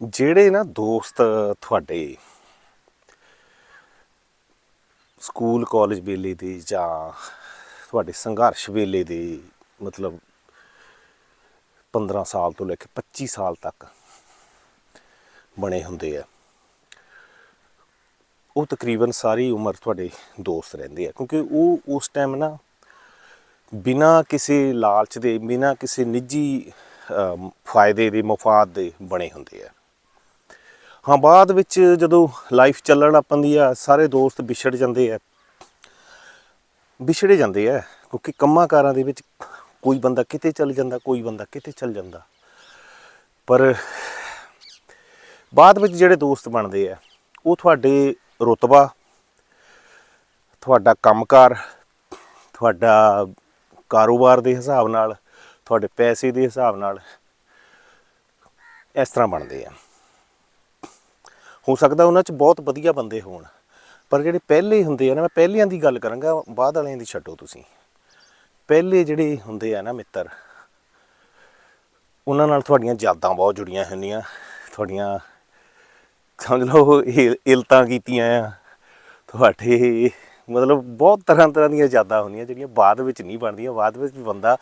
ਜਿਹੜੇ ਨਾ ਦੋਸਤ ਤੁਹਾਡੇ ਸਕੂਲ, ਕਾਲਜ ਵੇਲੇ ਦੇ ਜਾਂ ਤੁਹਾਡੇ ਸੰਘਰਸ਼ ਵੇਲੇ ਦੇ, ਮਤਲਬ 15 ਸਾਲ ਤੋਂ ਲੈ ਕੇ 25 ਸਾਲ ਤੱਕ ਬਣੇ ਹੁੰਦੇ ਆ, ਉਹ ਤਕਰੀਬਨ ਸਾਰੀ ਉਮਰ ਤੁਹਾਡੇ ਦੋਸਤ ਰਹਿੰਦੇ ਆ। ਕਿਉਂਕਿ ਉਹ ਉਸ ਟਾਈਮ ਨਾ ਬਿਨਾ ਕਿਸੇ ਲਾਲਚ ਦੇ, ਬਿਨਾ ਕਿਸੇ ਨਿੱਜੀ ਫਾਇਦੇ ਦੇ, ਮਫਾਦ ਦੇ ਬਣੇ ਹੁੰਦੇ ਆ। ਹਾਂ, ਬਾਅਦ ਵਿੱਚ ਜਦੋਂ ਲਾਈਫ ਚੱਲਣ ਲੱਪੰਦੀ ਆ, ਸਾਰੇ ਦੋਸਤ ਵਿਛੜ ਜਾਂਦੇ ਆ। ਵਿਛੜੇ ਜਾਂਦੇ ਆ, ਕਿਉਂਕਿ ਕੰਮਾਂ ਕਾਰਾਂ ਦੇ ਵਿੱਚ ਕੋਈ ਬੰਦਾ ਕਿਤੇ ਚੱਲ ਜਾਂਦਾ, ਕੋਈ ਬੰਦਾ ਕਿਤੇ ਚੱਲ ਜਾਂਦਾ। ਪਰ ਬਾਅਦ ਵਿੱਚ ਜਿਹੜੇ ਦੋਸਤ ਬਣਦੇ ਆ, ਉਹ ਤੁਹਾਡੇ ਰੁਤਬਾ, ਤੁਹਾਡਾ ਕੰਮਕਾਰ, ਤੁਹਾਡਾ ਕਾਰੋਬਾਰ ਦੇ ਹਿਸਾਬ ਨਾਲ, ਤੁਹਾਡੇ ਪੈਸੇ ਦੇ ਹਿਸਾਬ ਨਾਲ ਇਸ ਤਰ੍ਹਾਂ ਬਣਦੇ ਆ। ਹੋ ਸਕਦਾ ਉਹਨਾਂ 'ਚ ਬਹੁਤ ਵਧੀਆ ਬੰਦੇ ਹੋਣ। ਪਰ ਜਿਹੜੇ ਪਹਿਲੇ ਹੁੰਦੇ ਆ ਨਾ, ਮੈਂ ਪਹਿਲਿਆਂ ਦੀ ਗੱਲ ਕਰਾਂਗਾ, ਬਾਅਦ ਵਾਲਿਆਂ ਦੀ ਛੱਡੋ ਤੁਸੀਂ। ਪਹਿਲੇ ਜਿਹੜੇ ਹੁੰਦੇ ਆ ਨਾ ਮਿੱਤਰ, ਉਹਨਾਂ ਨਾਲ ਤੁਹਾਡੀਆਂ ਯਾਦਾਂ ਬਹੁਤ ਜੁੜੀਆਂ ਹੁੰਦੀਆਂ। ਤੁਹਾਡੀਆਂ, ਸਮਝ ਲਓ ਇਲਤਾਂ ਕੀਤੀਆਂ ਆ। ਤੁਹਾਡੇ ਮਤਲਬ ਬਹੁਤ ਤਰ੍ਹਾਂ ਤਰ੍ਹਾਂ ਦੀਆਂ ਯਾਦਾਂ ਹੁੰਦੀਆਂ, ਜਿਹੜੀਆਂ ਬਾਅਦ ਵਿੱਚ ਨਹੀਂ ਬਣਦੀਆਂ। ਬਾਅਦ ਵਿੱਚ ਬੰਦਾ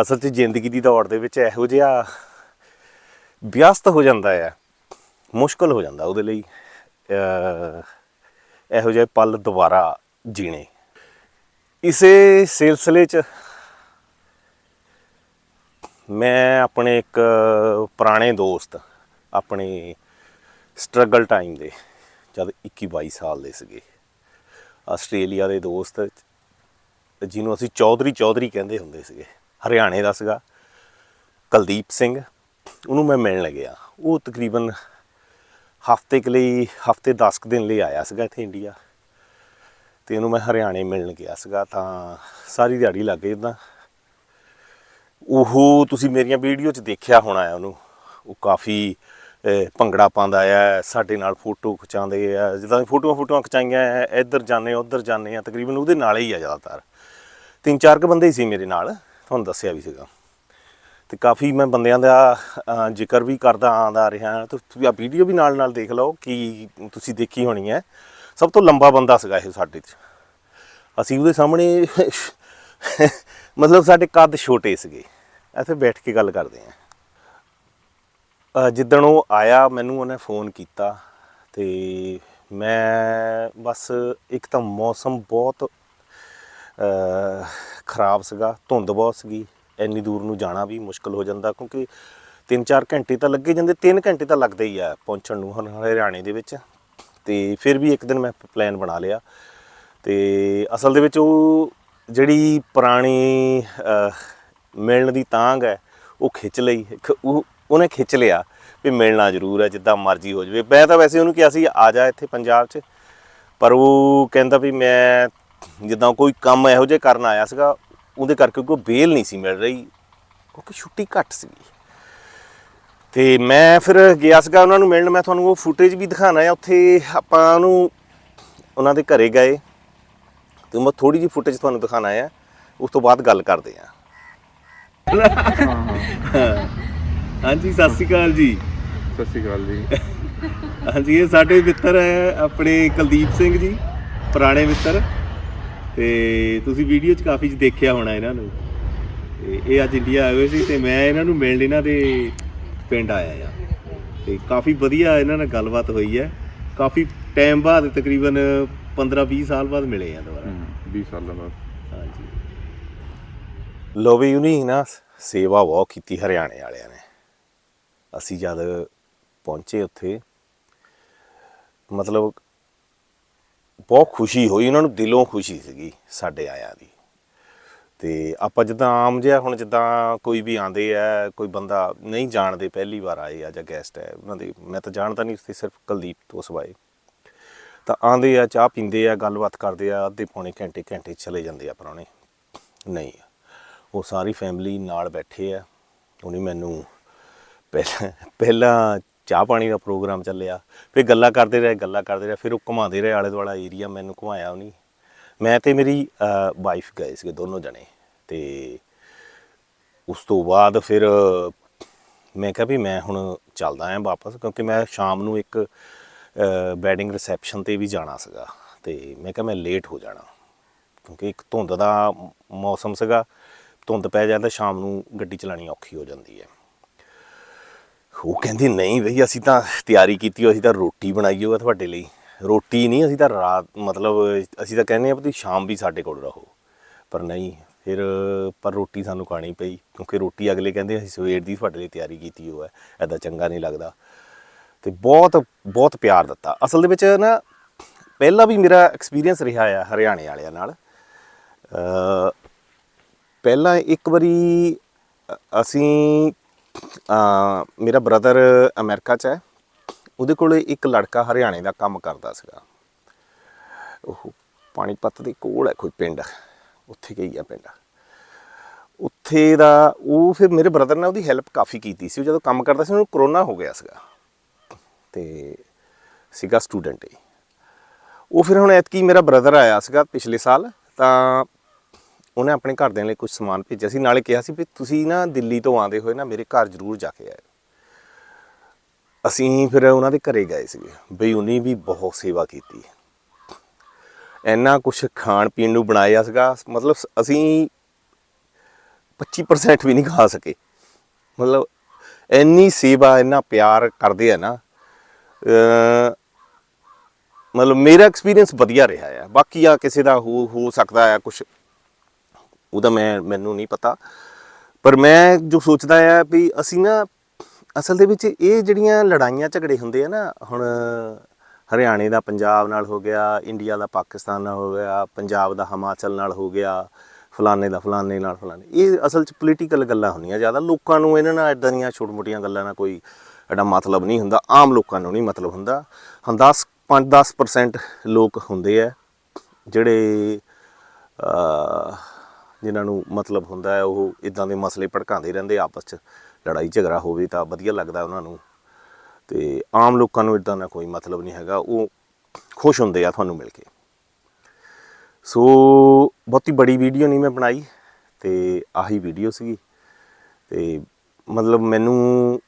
ਅਸਲ 'ਚ ਜ਼ਿੰਦਗੀ ਦੀ ਦੌੜ ਦੇ ਵਿੱਚ ਇਹੋ ਜਿਹਾ ਵਿਅਸਤ ਹੋ ਜਾਂਦਾ ਆ। ਮੁਸ਼ਕਲ ਹੋ ਜਾਂਦਾ ਉਹਦੇ ਲਈ। ਇਹੋ ਜਿਹੇ ਪਲ ਦੁਬਾਰਾ ਜੀਣੇ। ਇਸੇ ਸਿਲਸਿਲੇ 'ਚ ਮੈਂ ਆਪਣੇ ਇੱਕ ਪੁਰਾਣੇ ਦੋਸਤ ਆਪਣੇ ਸਟਰਗਲ ਟਾਈਮ ਦੇ, ਜਦ 21 22 ਸਾਲ ਦੇ ਸੀਗੇ। ਆਸਟ੍ਰੇਲੀਆ ਦੇ ਦੋਸਤ ਜਿਹਨੂੰ ਅਸੀਂ ਚੌਧਰੀ ਚੌਧਰੀ ਕਹਿੰਦੇ ਹੁੰਦੇ ਸੀਗੇ। ਹਰਿਆਣੇ ਦਾ ਸੀਗਾ। ਕੁਲਦੀਪ ਸਿੰਘ। ਉਹਨੂੰ ਮੈਂ ਮਿਲਣ ਲੱਗਿਆ। ਉਹ ਤਕਰੀਬਨ ਹਫ਼ਤੇ ਕੁ ਲਈ, ਹਫ਼ਤੇ 10 ਕੁ ਦਿਨ ਲਈ ਆਇਆ ਸੀਗਾ ਇੱਥੇ ਇੰਡੀਆ ਤੇ ਉਹਨੂੰ ਮੈਂ ਹਰਿਆਣੇ ਮਿਲਣ ਗਿਆ ਸੀਗਾ, ਤਾਂ ਸਾਰੀ ਦਿਹਾੜੀ ਲੱਗ ਗਈ ਇਦਾਂ ਉਹ ਤੁਸੀਂ ਮੇਰੀਆਂ ਵੀਡੀਓ 'ਚ ਦੇਖਿਆ ਹੋਣਾ ਹੈ ਉਹਨੂੰ। ਉਹ ਕਾਫੀ ਭੰਗੜਾ ਪਾਉਂਦਾ ਆ ਸਾਡੇ ਨਾਲ ਫੋਟੋ ਖਿਚਾਉਂਦੇ ਆ, ਜਿੱਦਾਂ ਫੋਟੋਆਂ ਫੋਟੋਆਂ ਖਿਚਾਈਆਂ, ਇੱਧਰ ਜਾਂਦੇ ਉੱਧਰ ਜਾਂਦੇ ਆ ਤਕਰੀਬਨ ਉਹਦੇ ਨਾਲ ਹੀ ਆ ਜ਼ਿਆਦਾਤਰ। ਤਿੰਨ ਚਾਰ ਕੁ ਬੰਦੇ ਹੀ ਸੀ ਮੇਰੇ ਨਾਲ, ਤੁਹਾਨੂੰ ਦੱਸਿਆ ਵੀ ਸੀਗਾ। ਤੇ ਕਾਫੀ ਮੈਂ ਬੰਦਿਆਂ ਦਾ ਅਹ, ਜ਼ਿਕਰ ਵੀ ਕਰਦਾ ਆਂਦਾ ਰਿਹਾ। ਤੇ ਤੁਸੀਂ ਆ ਵੀਡੀਓ ਵੀ ਨਾਲ ਨਾਲ ਦੇਖ ਲਓ ਕਿ ਤੁਸੀਂ ਦੇਖੀ ਹੋਣੀ ਹੈ। ਸਭ ਤੋਂ ਲੰਬਾ ਬੰਦਾ ਸੀਗਾ ਇਹ ਸਾਡੇ 'ਚ। ਅਸੀਂ ਉਹਦੇ ਸਾਹਮਣੇ ਮਤਲਬ ਸਾਡੇ ਕੱਦ ਛੋਟੇ ਸੀਗੇ। ਇੱਥੇ ਬੈਠ ਕੇ ਗੱਲ ਕਰਦੇ ਆਂ ਅ, ਜਿੱਦਣ ਉਹ ਆਇਆ ਮੈਨੂੰ ਉਹਨੇ ਫੋਨ ਕੀਤਾ ਤੇ ਮੈਂ ਬਸ ਇੱਕ ਤਾਂ ਮੌਸਮ ਬਹੁਤ ਅ, ਖਰਾਬ ਸੀਗਾ ਧੁੰਦ ਬਹੁਤ ਸੀਗੀ। ਇੰਨੀ ਦੂਰ ਨੂੰ ਜਾਣਾ ਵੀ ਮੁਸ਼ਕਲ ਹੋ ਜਾਂਦਾ ਕਿਉਂਕਿ 3-4 ਘੰਟੇ ਤਾਂ ਲੱਗੇ ਜਾਂਦੇ 3 ਘੰਟੇ ਤਾਂ ਲੱਗਦੇ ਹੀ ਆ ਪਹੁੰਚਣ ਨੂੰ ਹੁਣ ਹਰਿਆਣੇ ਦੇ ਵਿੱਚ। ਤੇ ਫਿਰ ਵੀ ਇੱਕ ਦਿਨ ਮੈਂ ਪਲਾਨ ਬਣਾ ਲਿਆ। ਤੇ ਅਸਲ ਦੇ ਵਿੱਚ ਉਹ ਜਿਹੜੀ ਪੁਰਾਣੀ ਮਿਲਣ ਦੀ ਤਾਂਗ ਹੈ, ਉਹ ਖਿੱਚ ਲਈ। ਉਹ, ਉਹਨੇ ਖਿੱਚ ਲਿਆ ਵੀ ਮਿਲਣਾ ਜ਼ਰੂਰ ਹੈ, ਜਿੱਦਾਂ ਮਰਜ਼ੀ ਹੋ ਜਾਵੇ। ਮੈਂ ਤਾਂ ਵੈਸੇ ਉਹਨੂੰ ਕਿਹਾ ਸੀ, ਆ ਜਾ ਇੱਥੇ ਪੰਜਾਬ 'ਚ। ਪਰ ਉਹ ਕਹਿੰਦਾ ਵੀ ਮੈਂ ਜਿੱਦਾਂ ਕੋਈ ਕੰਮ ਇਹੋ ਜਿਹਾ ਕਰਨ ਆਇਆ ਸੀਗਾ ਉਹਦੇ ਕਰਕੇ ਕੋਈ ਬੇਲ ਨਹੀਂ ਸੀ ਮਿਲ ਰਹੀ ਕਿਉਂਕਿ ਛੁੱਟੀ ਘੱਟ ਸੀਗੀ ਤੇ ਮੈਂ ਫਿਰ ਗਿਆ ਸੀਗਾ ਉਹਨਾਂ ਨੂੰ ਮਿਲਣ ਮੈਂ ਤੁਹਾਨੂੰ ਉਹ ਫੁਟੇਜ ਵੀ ਦਿਖਾਣਾ ਹੈ ਉੱਥੇ ਆਪਾਂ ਉਹਨੂੰ ਉਹਨਾਂ ਦੇ ਘਰੇ ਗਏ। ਤੇ ਮੈਂ ਥੋੜੀ ਜਿਹੀ ਫੁਟੇਜ ਤੁਹਾਨੂੰ ਦਿਖਾਣਾ ਹੈ ਉਸ ਤੋਂ ਬਾਅਦ ਗੱਲ ਕਰਦੇ ਹਾਂ। ਹਾਂਜੀ ਸਤਿ ਸ਼੍ਰੀ ਅਕਾਲ ਜੀ। ਸਤਿ ਸ਼੍ਰੀ ਅਕਾਲ ਜੀ। ਹਾਂਜੀ ਇਹ ਸਾਡੇ ਮਿੱਤਰ ਹੈ ਆਪਣੇ ਕੁਲਦੀਪ ਸਿੰਘ ਜੀ ਪੁਰਾਣੇ ਮਿੱਤਰ। ਤੇ ਤੁਸੀਂ ਵੀਡੀਓ 'ਚ ਕਾਫੀ ਦੇਖਿਆ ਹੋਣਾ ਇਹਨਾਂ ਨੂੰ। ਤੇ ਇਹ ਅੱਜ ਇੰਡੀਆ ਆਏ ਹੋਏ ਸੀ ਤੇ ਮੈਂ ਇਹਨਾਂ ਨੂੰ ਮਿਲਣ ਇਹਨਾਂ ਦੇ ਪਿੰਡ ਆਇਆ ਆ। ਤੇ ਕਾਫੀ ਵਧੀਆ ਇਹਨਾਂ ਨਾਲ ਗੱਲਬਾਤ ਹੋਈ ਹੈ। ਕਾਫੀ ਟਾਈਮ ਬਾਅਦ ਤਕਰੀਬਨ 15-20 ਸਾਲ ਬਾਅਦ ਮਿਲੇ ਆ ਦੁਬਾਰਾ। 20 ਸਾਲਾਂ ਬਾਅਦ। ਹਾਂਜੀ। ਲੋਵੇ ਯੂਨੀ ਨਾ ਸੇਵਾ ਬਹੁਤ ਕੀਤੀ ਹਰਿਆਣੇ ਵਾਲਿਆਂ ਨੇ। ਅਸੀਂ ਜਦ ਪਹੁੰਚੇ ਉੱਥੇ ਮਤਲਬ ਬਹੁਤ ਖੁਸ਼ੀ ਹੋਈ, ਉਹਨਾਂ ਨੂੰ ਦਿਲੋਂ ਖੁਸ਼ੀ ਸੀਗੀ ਸਾਡੇ ਆਇਆਂ ਦੀ। ਤੇ ਆਪਾਂ ਜਿੱਦਾਂ ਆਮ ਜਿਹਾ ਹੁਣ ਜਿੱਦਾਂ ਕੋਈ ਵੀ ਆਂਦੇ ਆ, ਕੋਈ ਬੰਦਾ ਨਹੀਂ ਜਾਣਦੇ ਪਹਿਲੀ ਵਾਰ ਆਏ ਆ ਜਾਂ ਗੈਸਟ ਹੈ, ਉਹਨਾਂ ਦੇ ਮੈਂ ਤਾਂ ਜਾਣਦਾ ਨਹੀਂ ਸੀ ਸਿਰਫ ਕੁਲਦੀਪ ਤੋਂ ਸਵਾਏ। ਤਾਂ ਆਂਦੇ ਆ, ਚਾਹ ਪੀਂਦੇ ਆ, ਗੱਲਬਾਤ ਕਰਦੇ ਆ, ਅੱਧੇ ਪੌਣੇ ਘੰਟੇ ਘੰਟੇ ਚਲੇ ਜਾਂਦੇ ਆ ਪਰਾਉਣੇ ਨਹੀਂ, ਉਹ ਸਾਰੀ ਫੈਮਿਲੀ ਨਾਲ ਬੈਠੇ ਆ, ਉਹਨੇ ਮੈਨੂੰ ਪਹਿਲਾਂ ਪਹਿਲਾਂ ਚਾਹ ਪਾਣੀ ਦਾ ਪ੍ਰੋਗਰਾਮ ਚੱਲਿਆ, ਫਿਰ ਗੱਲਾਂ ਕਰਦੇ ਰਹੇ, ਗੱਲਾਂ ਕਰਦੇ ਰਹੇ, ਫਿਰ ਉਹ ਘੁਮਾਉਂਦੇ ਰਹੇ ਆਲੇ ਦੁਆਲਾ ਏਰੀਆ ਮੈਨੂੰ ਘੁਮਾਇਆ ਉਹਨੇ। ਮੈਂ ਤੇ ਮੇਰੀ ਵਾਈਫ ਗਏ ਸੀਗੇ ਦੋਨੋਂ ਜਣੇ ਤੇ ਉਸ ਤੋਂ ਬਾਅਦ ਫਿਰ ਮੈਂ ਕਿਹਾ ਵੀ ਮੈਂ ਹੁਣ ਚੱਲਦਾ ਆਂ ਵਾਪਸ, ਕਿਉਂਕਿ ਮੈਂ ਸ਼ਾਮ ਨੂੰ ਇੱਕ ਵੈਡਿੰਗ ਰਿਸੈਪਸ਼ਨ ਤੇ ਵੀ ਜਾਣਾ ਸੀਗਾ ਤੇ ਮੈਂ ਕਿਹਾ ਮੈਂ ਲੇਟ ਹੋ ਜਾਣਾ, ਕਿਉਂਕਿ ਇੱਕ ਧੁੰਦ ਦਾ ਮੌਸਮ ਸੀਗਾ, ਧੁੰਦ ਪੈ ਜਾਂਦਾ ਸ਼ਾਮ ਨੂੰ ਗੱਡੀ ਚਲਾਣੀ ਔਖੀ ਹੋ ਜਾਂਦੀ ਹੈ। ਉਹ ਕਹਿੰਦੀ, ਨਹੀਂ ਬਈ, ਅਸੀਂ ਤਾਂ ਤਿਆਰੀ ਕੀਤੀ ਹੋਈ, ਅਸੀਂ ਤਾਂ ਰੋਟੀ ਬਣਾਈ ਹੋਈ ਤੁਹਾਡੇ ਲਈ। ਰੋਟੀ ਨਹੀਂ, ਅਸੀਂ ਤਾਂ ਰਾਤ, ਮਤਲਬ ਅਸੀਂ ਤਾਂ ਕਹਿੰਦੇ ਆ ਵੀ ਸ਼ਾਮ ਵੀ ਸਾਡੇ ਕੋਲ ਰਹੋ। ਪਰ ਨਹੀਂ, ਫਿਰ ਪਰ ਰੋਟੀ ਸਾਨੂੰ ਖਾਣੀ ਪਈ, ਕਿਉਂਕਿ ਰੋਟੀ ਅਗਲੇ ਕਹਿੰਦੇ, ਅਸੀਂ ਸਵੇਰ ਦੀ ਤੁਹਾਡੇ ਲਈ ਤਿਆਰੀ ਕੀਤੀ ਹੋਈ ਹੈ ਐਦਾਂ ਚੰਗਾ ਨਹੀਂ ਲੱਗਦਾ। ਤੇ ਬਹੁਤ ਬਹੁਤ ਪਿਆਰ ਦਿੱਤਾ। ਅਸਲ ਦੇ ਵਿੱਚ ਨਾ, ਪਹਿਲਾਂ ਵੀ ਮੇਰਾ ਐਕਸਪੀਰੀਅੰਸ ਰਿਹਾ ਆ ਹਰਿਆਣੇ ਵਾਲਿਆਂ ਨਾਲ। ਪਹਿਲਾਂ ਇੱਕ ਵਾਰੀ ਅਸੀਂ ਮੇਰਾ ਬ੍ਰਦਰ ਅਮਰੀਕਾ 'ਚ ਹੈ। ਉਹਦੇ ਕੋਲ ਇੱਕ ਲੜਕਾ ਹਰਿਆਣੇ ਦਾ ਕੰਮ ਕਰਦਾ ਸੀਗਾ। ਉਹ ਪਾਣੀਪਤ ਦੇ ਕੋਲ ਹੈ ਕੋਈ ਪਿੰਡ। ਉੱਥੇ ਗਈ ਆ ਪਿੰਡ। ਉੱਥੇ ਦਾ ਉਹ ਫਿਰ ਮੇਰੇ ਬ੍ਰਦਰ ਨੇ ਉਹਦੀ ਹੈਲਪ ਕਾਫੀ ਕੀਤੀ ਸੀ। ਉਹ ਜਦੋਂ ਕੰਮ ਕਰਦਾ ਸੀ, ਉਹਨੂੰ ਕਰੋਨਾ ਹੋ ਗਿਆ ਸੀਗਾ। ਤੇ ਸੀਗਾ ਸਟੂਡੈਂਟ ਹੀ ਉਹ ਫਿਰ ਹੁਣ ਐਤਕੀ ਮੇਰਾ ਬ੍ਰਦਰ ਆਇਆ ਸੀਗਾ ਪਿਛਲੇ ਸਾਲ। ਤਾਂ ਉਹਨੇ ਆਪਣੇ ਘਰਦਿਆਂ ਲਈ ਕੁਝ ਸਮਾਨ ਭੇਜਿਆ ਸੀ। ਨਾਲੇ ਕਿਹਾ ਸੀ ਵੀ ਤੁਸੀਂ ਨਾ ਦਿੱਲੀ ਤੋਂ ਆਉਂਦੇ ਹੋਏ ਨਾ ਮੇਰੇ ਘਰ ਜ਼ਰੂਰ ਜਾ ਕੇ ਆਇਓ। ਅਸੀਂ ਫਿਰ ਉਹਨਾਂ ਦੇ ਘਰੇ ਗਏ ਸੀਗੇ। ਬਈ ਉਹਨੇ ਵੀ ਬਹੁਤ ਸੇਵਾ ਕੀਤੀ। ਇੰਨਾ ਕੁਝ ਖਾਣ ਪੀਣ ਨੂੰ ਬਣਾਇਆ ਸੀਗਾ। ਮਤਲਬ ਅਸੀਂ 25% ਵੀ ਨਹੀਂ ਖਾ ਸਕੇ। ਮਤਲਬ ਇੰਨੀ ਸੇਵਾ, ਇੰਨਾ ਪਿਆਰ ਕਰਦੇ ਆ ਨਾ ਮਤਲਬ ਮੇਰਾ ਐਕਸਪੀਰੀਅੰਸ ਵਧੀਆ ਰਿਹਾ ਆ। ਬਾਕੀ ਆ ਕਿਸੇ ਦਾ ਹੋ ਹੋ ਸਕਦਾ ਆ ਕੁਝ ਉਹਦਾ ਮੈਂ, ਮੈਨੂੰ ਨਹੀਂ ਪਤਾ। ਪਰ ਮੈਂ ਜੋ ਸੋਚਦਾ ਆ ਵੀ ਅਸੀਂ ਨਾ, ਅਸਲ ਦੇ ਵਿੱਚ ਇਹ ਜਿਹੜੀਆਂ ਲੜਾਈਆਂ ਝਗੜੇ ਹੁੰਦੇ ਆ ਨਾ, ਹੁਣ ਹਰਿਆਣੇ ਦਾ ਪੰਜਾਬ ਨਾਲ ਹੋ ਗਿਆ, ਇੰਡੀਆ ਦਾ ਪਾਕਿਸਤਾਨ ਨਾਲ ਹੋ ਗਿਆ, ਪੰਜਾਬ ਦਾ ਹਿਮਾਚਲ ਨਾਲ ਹੋ ਗਿਆ, ਫਲਾਣੇ ਦਾ ਫਲਾਣੇ ਨਾਲ ਫਲਾਣੇ। ਇਹ ਅਸਲ 'ਚ ਪੋਲੀਟੀਕਲ ਗੱਲਾਂ ਹੁੰਦੀਆਂ ਜ਼ਿਆਦਾ। ਲੋਕਾਂ ਨੂੰ ਇਹਨਾਂ ਨਾਲ ਇਦਾਂ ਦੀਆਂ ਛੋਟ-ਮੋਟੀਆਂ ਗੱਲਾਂ ਨਾਲ ਕੋਈ ਐਡਾ ਮਤਲਬ ਨਹੀਂ ਹੁੰਦਾ। ਆਮ ਲੋਕਾਂ ਨੂੰ ਨਹੀਂ ਮਤਲਬ ਹੁੰਦਾ। ਹਾਂ 10 5-10% ਲੋਕ ਹੁੰਦੇ ਆ, ਜਿਹੜੇ ਜਿਨ੍ਹਾਂ ਨੂੰ ਮਤਲਬ ਹੁੰਦਾ ਹੈ, ਉਹ ਇਦਾਂ ਦੇ ਮਸਲੇ ਭੜਕਾਉਂਦੇ ਰਹਿੰਦੇ ਆਪਸ 'ਚ। ਲੜਾਈ ਝਗੜਾ ਹੋਵੇ ਤਾਂ ਵਧੀਆ ਲੱਗਦਾ ਉਹਨਾਂ ਨੂੰ। ਤੇ ਆਮ ਲੋਕਾਂ ਨੂੰ ਇਦਾਂ ਦਾ ਕੋਈ ਮਤਲਬ ਨਹੀਂ ਹੈਗਾ, ਉਹ ਖੁਸ਼ ਹੁੰਦੇ ਆ ਤੁਹਾਨੂੰ ਮਿਲ ਕੇ। ਸੋ ਬਹੁਤੀ ਬੜੀ ਵੀਡੀਓ ਨਹੀਂ ਮੈਂ ਬਣਾਈ, ਤੇ ਆਹੀ ਵੀਡੀਓ ਸੀਗੀ। ਤੇ ਮਤਲਬ ਮੈਨੂੰ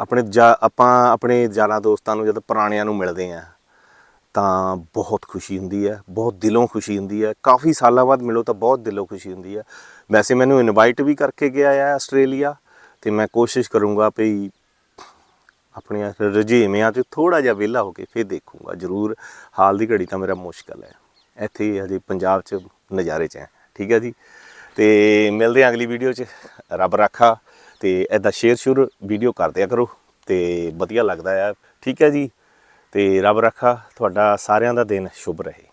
ਆਪਣੇ ਜਾ, ਆਪਾਂ ਆਪਣੇ ਯਾਰਾਂ ਦੋਸਤਾਂ ਨੂੰ, ਜਦ ਪੁਰਾਣਿਆਂ ਨੂੰ ਮਿਲਦੇ ਆ ਤਾਂ ਬਹੁਤ ਖੁਸ਼ੀ ਹੁੰਦੀ ਹੈ, ਬਹੁਤ ਦਿਲੋਂ ਖੁਸ਼ੀ ਹੁੰਦੀ ਹੈ। ਕਾਫੀ ਸਾਲਾਂ ਬਾਅਦ ਮਿਲੋ ਤਾਂ ਬਹੁਤ ਦਿਲੋਂ ਖੁਸ਼ੀ ਹੁੰਦੀ ਹੈ। ਵੈਸੇ ਮੈਨੂੰ ਇਨਵਾਈਟ ਵੀ ਕਰਕੇ ਗਿਆ ਹੈ ਆਸਟ੍ਰੇਲੀਆ ਤੇ ਮੈਂ ਕੋਸ਼ਿਸ਼ ਕਰੂੰਗਾ ਵੀ ਆਪਣੀਆਂ ਰੁਝੇਵਿਆਂ 'ਚ ਥੋੜਾ ਜਿਹਾ ਵਿਹਲਾ ਹੋ ਕੇ ਫਿਰ ਦੇਖੂੰਗਾ। ਜ਼ਰੂਰ ਹਾਲ ਦੀ ਘੜੀ ਤਾਂ ਮੇਰਾ ਮੁਸ਼ਕਲ ਹੈ। ਇੱਥੇ ਹਜੇ ਪੰਜਾਬ 'ਚ ਨਜ਼ਾਰੇ 'ਚ ਹੈ। ਠੀਕ ਹੈ ਜੀ? ਤੇ ਮਿਲਦੇ ਹਾਂ ਅਗਲੀ ਵੀਡੀਓ 'ਚ। ਰੱਬ ਰਾਖਾ ਤੇ ਐਦਾਂ ਸ਼ੇਅਰ ਸ਼ੁਰ ਵੀਡੀਓ ਕਰ ਦਿਆ ਕਰੋ ਤੇ ਵਧੀਆ ਲੱਗਦਾ ਆ। ਠੀਕ ਹੈ ਜੀ? ਤੇ ਰੱਬ ਰੱਖਾ ਤੁਹਾਡਾ ਸਾਰਿਆਂ ਦਾ ਦਿਨ ਸ਼ੁਭ ਰਹੇ।